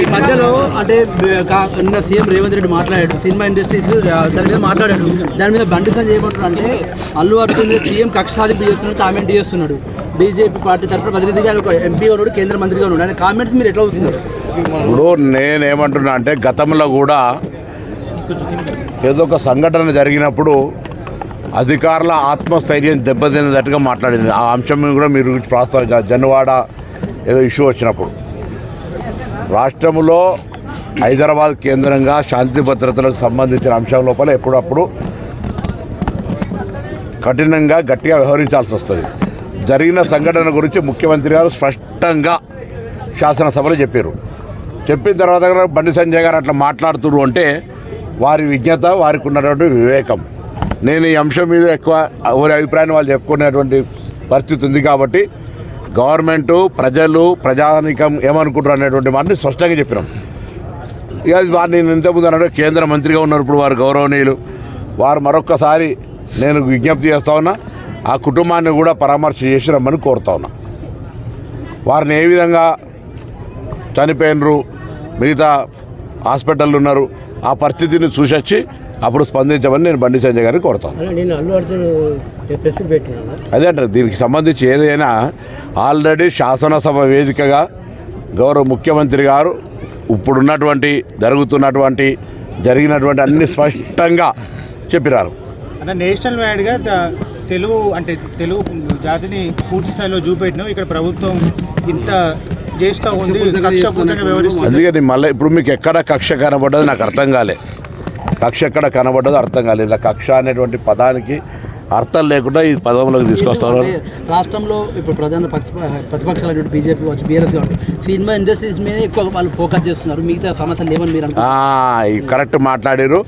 ఈ మధ్యలో అంటే నిన్న సీఎం రేవంత్ రెడ్డి మాట్లాడాడు. సినిమా ఇండస్ట్రీస్ దాని మీద మాట్లాడాడు. దాని మీద బండి సంజయ్ అంటే అల్లు అర్జున్ సీఎం కక్ష సాధింపు చేస్తున్నాడు కామెంట్ చేస్తున్నాడు. బీజేపీ పార్టీ తరఫున ప్రతినిధిగా ఒక ఎంపీ ఉన్నాడు కేంద్ర మంత్రిగా ఉన్నాడు. ఆయన కామెంట్స్ మీరు ఎట్లా వస్తున్నారు ఇప్పుడు నేనేమంటున్నా అంటే గతంలో కూడా ఏదో ఒక సంఘటన జరిగినప్పుడు అధికారుల ఆత్మస్థైర్యం దెబ్బతిన్నట్టుగా మాట్లాడింది. ఆ అంశం కూడా మీరు ప్రస్తావించారు. జన్వాడ ఏదో ఇష్యూ వచ్చినప్పుడు. రాష్ట్రంలో హైదరాబాద్ కేంద్రంగా శాంతి భద్రతలకు సంబంధించిన అంశం లోపల ఎప్పుడప్పుడు కఠినంగా గట్టిగా వ్యవహరించాల్సి వస్తుంది. జరిగిన సంఘటన గురించి ముఖ్యమంత్రి గారు స్పష్టంగా శాసనసభలో చెప్పారు చెప్పిన తర్వాత కూడా బండి సంజయ్ గారు అట్లా మాట్లాడుతున్నారు అంటే వారి విజ్ఞత వారికి ఉన్నటువంటి వివేకం. నేను ఈ అంశం మీద ఎక్కువ ఎవరి అభిప్రాయాన్ని వాళ్ళు చెప్పుకునేటువంటి పరిస్థితి ఉంది కాబట్టి గవర్నమెంటు ప్రజలు ప్రజానికం ఏమనుకుంటారు అనేటువంటి మాటని స్పష్టంగా చెప్పినాం. ఇక వారిని నేను ఇంతకుముందు అన్నాడు కేంద్ర మంత్రిగా ఉన్నారు ఇప్పుడు వారు గౌరవనీయులు. వారు మరొక్కసారి నేను విజ్ఞప్తి చేస్తా ఉన్నా ఆ కుటుంబాన్ని కూడా పరామర్శ చేసి రమ్మని కోరుతా ఉన్నా. వారిని ఏ విధంగా చనిపోయినరు మిగతా హాస్పిటల్ ఉన్నారు ఆ పరిస్థితిని చూసొచ్చి అప్పుడు స్పందించమని నేను బండి సంజయ్ గారిని కోరుతాను. అదే అంటారు దీనికి సంబంధించి ఏదైనా ఆల్రెడీ శాసనసభ వేదికగా గౌరవ ముఖ్యమంత్రి గారు ఇప్పుడున్నటువంటి జరుగుతున్నటువంటి జరిగినటువంటి అన్ని స్పష్టంగా చెప్పినారు. అంటే నేషనల్ వైడ్గా తెలుగు అంటే తెలుగు జాతిని పూర్తి స్థాయిలో చూపెట్టినాం ఇక్కడ ప్రభుత్వం ఇంత చేస్తూ ఉంది కక్షపూర్తంగా వ్యవహరిస్తుంది. అందుకే నేను మళ్ళీ ఇప్పుడు మీకు ఎక్కడ కక్ష కనబడ్డది నాకు అర్థం కాలే. కక్ష ఎక్కడ కనబడ్డదో అర్థం కాలేదు. ఇలా కక్ష అనేటువంటి పదానికి అర్థం లేకుండా ఈ పదంలోకి తీసుకొస్తారు రాష్ట్రంలో ఇప్పుడు ప్రధాన పక్ష ప్రతిపక్షాలు బీజేపీ కావచ్చు బీఆర్ఎస్ కావచ్చు సినిమా ఇండస్ట్రీస్ మీద ఎక్కువ వాళ్ళు ఫోకస్ చేస్తున్నారు. మిగతా సమస్యలు లేవని మీరు కరెక్ట్ మాట్లాడారు.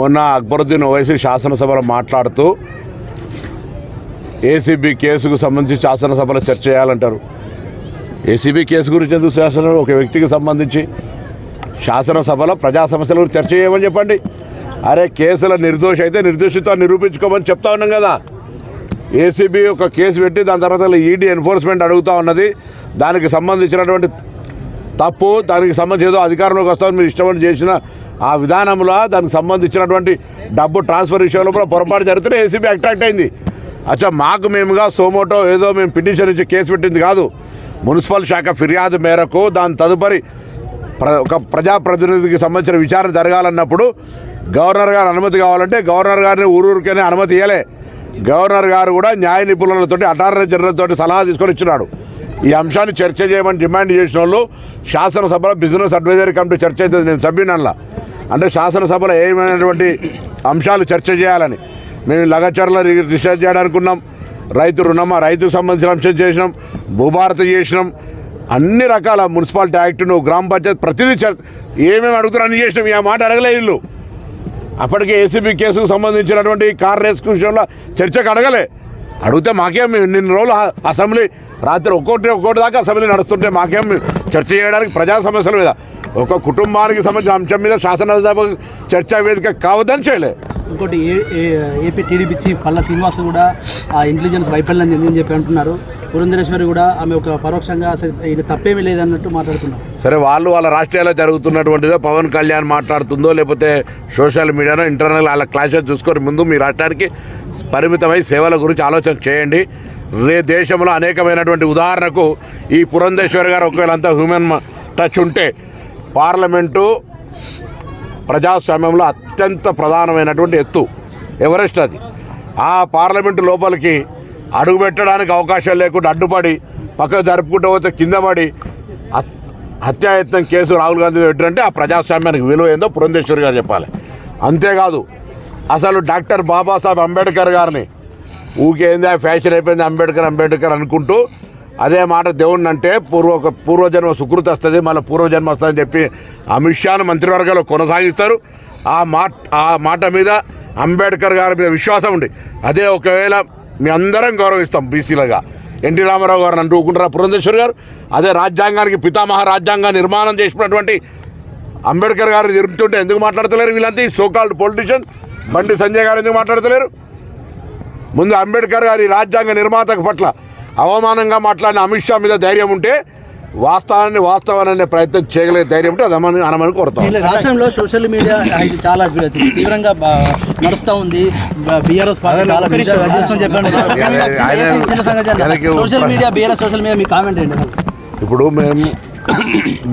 మొన్న అక్బరుద్దీన్ ఓవైసీ శాసనసభలో మాట్లాడుతూ ఏసీబీ కేసుకు సంబంధించి శాసనసభలో చర్చ చేయాలంటారు. ఏసీబీ కేసు గురించి ఎందుకు శాసన ఒక వ్యక్తికి సంబంధించి శాసనసభలో ప్రజా సమస్యల గురించి చర్చ చేయమని చెప్పండి. అరే కేసుల నిర్దోష అయితే నిర్దోషిత నిరూపించుకోమని చెప్తా ఉన్నాం కదా. ఏసీబీ ఒక కేసు పెట్టి దాని తర్వాత ఈడీ ఎన్ఫోర్స్మెంట్ అడుగుతా ఉన్నది. దానికి సంబంధించినటువంటి తప్పు దానికి సంబంధించి ఏదో అధికారంలోకి వస్తామని మీరు ఇష్టమని చేసిన ఆ విధానంలో దానికి సంబంధించినటువంటి డబ్బు ట్రాన్స్ఫర్ విషయంలో కూడా పొరపాటు జరిగితే ఏసీబీ అట్రాక్ట్ అయింది. అచ్చా మాకు మేముగా సోమోటో ఏదో మేము పిటిషన్ ఇచ్చి కేసు పెట్టింది కాదు. మున్సిపల్ శాఖ ఫిర్యాదు మేరకు దాని తదుపరి ప్ర ఒక ప్రజాప్రతినిధికి సంబంధించిన విచారణ జరగాలన్నప్పుడు గవర్నర్ గారు అనుమతి కావాలంటే గవర్నర్ గారిని ఊరూరికనే అనుమతి ఇవ్వలే గవర్నర్ గారు కూడా న్యాయ నిపుణులతోటి అటార్నీ జనరల్ తోటి సలహా తీసుకొని ఇచ్చినాడు. ఈ అంశాన్ని చర్చ చేయమని డిమాండ్ చేసిన వాళ్ళు శాసనసభలో బిజినెస్ అడ్వైజరీ కమిటీ చర్చ అవుతుంది నేను సభ్యునల్లా. అంటే శాసనసభలో ఏమైనటువంటి అంశాలు చర్చ చేయాలని. మేము లగచర్ల రి- రీసెర్చ్ రైతు రుణమా రైతుకు సంబంధించిన అంశం చేసినాం. భూభారత చేసినాం. అన్ని రకాల మున్సిపాలిటీ యాక్ట్ను గ్రామ పంచాయత్ ప్రతిదీ ఏమేమి అడుగుతారు అన్ని చేసినాం. ఈ మాట అడగలే వీళ్ళు. అప్పటికే ఏసీబీ కేసుకు సంబంధించినటువంటి కార్ రేస్ విషయంలో చర్చకు అడగలే. అడిగితే మాకేం నిన్న రోజులు అసెంబ్లీ రాత్రి ఒక్కోటి ఒక్కోటి దాకా అసెంబ్లీ నడుస్తుంటే మాకేం చర్చ చేయడానికి ప్రజా సమస్యల మీద. ఒక కుటుంబానికి సంబంధించిన అంశం మీద శాసనసభ చర్చా వేదిక కావద్దని చేయలే. ఇంకోటి A- A- A P T D P chief Palla Srinivas కూడా ఆ ఇంటెలిజెన్స్ వైఫల్యం చెందని చెప్పి అంటున్నారు. పురంధరేశ్వరి కూడా ఆమె ఒక పరోక్షంగా ఈయన తప్పేమీ లేదన్నట్టు మాట్లాడుతున్నారు. సరే వాళ్ళు వాళ్ళ రాష్ట్రాల్లో జరుగుతున్నటువంటిదో పవన్ కళ్యాణ్ మాట్లాడుతుందో లేకపోతే సోషల్ మీడియాలో ఇంటర్నల్ వాళ్ళ క్లాషెస్ చూసుకొని ముందు మీ రాష్ట్రానికి పరిమితమై సేవల గురించి ఆలోచన చేయండి. రే దేశంలో అనేకమైనటువంటి ఉదాహరణకు ఈ పురంధేశ్వరి గారు ఒకవేళ అంతా హ్యూమన్ టచ్ ఉంటే పార్లమెంటు ప్రజాస్వామ్యంలో అత్యంత ప్రధానమైనటువంటి ఎత్తు ఎవరెస్ట్ అది. ఆ పార్లమెంటు లోపలికి అడుగుపెట్టడానికి అవకాశం లేకుండా అడ్డుపడి పక్కకు జరుపుకుంటూ పోతే కింద పడి హత్యాయత్నం కేసు రాహుల్ గాంధీ పెట్టారంటే ఆ ప్రజాస్వామ్యానికి విలువ ఏందో పురంధేశ్వరి గారు చెప్పాలి. అంతేకాదు అసలు డాక్టర్ బాబాసాహెబ్ అంబేద్కర్ గారిని ఊకేంది ఫ్యాషన్ అయిపోయింది అంబేద్కర్ అంబేద్కర్ అనుకుంటూ అదే మాట దేవుణ్ణి అంటే పూర్వ పూర్వజన్మ సుకృతి వస్తుంది మళ్ళీ పూర్వజన్మ వస్తుందని చెప్పి అమిత్ షాను మంత్రివర్గాలు కొనసాగిస్తారు. ఆ మాట ఆ మాట మీద అంబేద్కర్ గారి మీద విశ్వాసం ఉంది. అదే ఒకవేళ మీ అందరం గౌరవిస్తాం బీసీలుగా. ఎన్టీ రామారావు గారు నన్ను ఊకుంటారా పురంధేశ్వర్ గారు? అదే రాజ్యాంగానికి పితామహ రాజ్యాంగ నిర్మాణం చేసినటువంటి అంబేద్కర్ గారు తిరుగుతుంటే ఎందుకు మాట్లాడతలేరు వీళ్ళంతా? ఈ సోకాల్డ్ పొలిటీషియన్ బండి సంజయ్ గారు ఎందుకు మాట్లాడతలేరు? ముందు అంబేద్కర్ గారి రాజ్యాంగ నిర్మాత పట్ల అవమానంగా మాట్లాడిన అమిత్ షా మీద ధైర్యం ఉంటే వాస్తవాన్ని వాస్తవాన్ని అనే ప్రయత్నం చేయగలిగే ధైర్యం ఉంటే అది అనమని కోరుతాం. రాష్ట్రంలో సోషల్ మీడియా ఇది చాలా తీవ్రంగా నడుస్తా ఉంది. B R S social media B R S social media మీ కామెంట్ ఏంటి? ఇప్పుడు మేము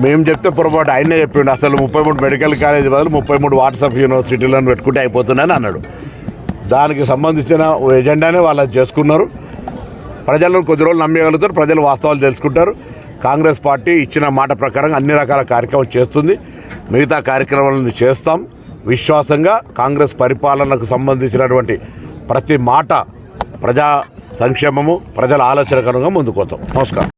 మేము చెప్తే పొరపాటు ఆయనే చెప్పిండు. అసలు ముప్పై మూడు మెడికల్ కాలేజ్ బదులు ముప్పై మూడు వాట్సాప్ యూనివర్సిటీలను పెట్టుకుంటే అయిపోతుందని అన్నాడు. దానికి సంబంధించిన ఓ ఎజెండానే వాళ్ళు అది చేసుకున్నారు. ప్రజలను కొద్ది రోజులు నమ్మగలుగుతారు. ప్రజలు వాస్తవాలు తెలుసుకుంటారు. కాంగ్రెస్ పార్టీ ఇచ్చిన మాట ప్రకారం అన్ని రకాల కార్యక్రమాలు చేస్తుంది. మిగతా కార్యక్రమాలను చేస్తాం. విశ్వాసంగా కాంగ్రెస్ పరిపాలనకు సంబంధించినటువంటి ప్రతి మాట ప్రజా సంక్షేమము ప్రజల ఆలోచనకరంగా ముందుకు పోతాం. నమస్కారం.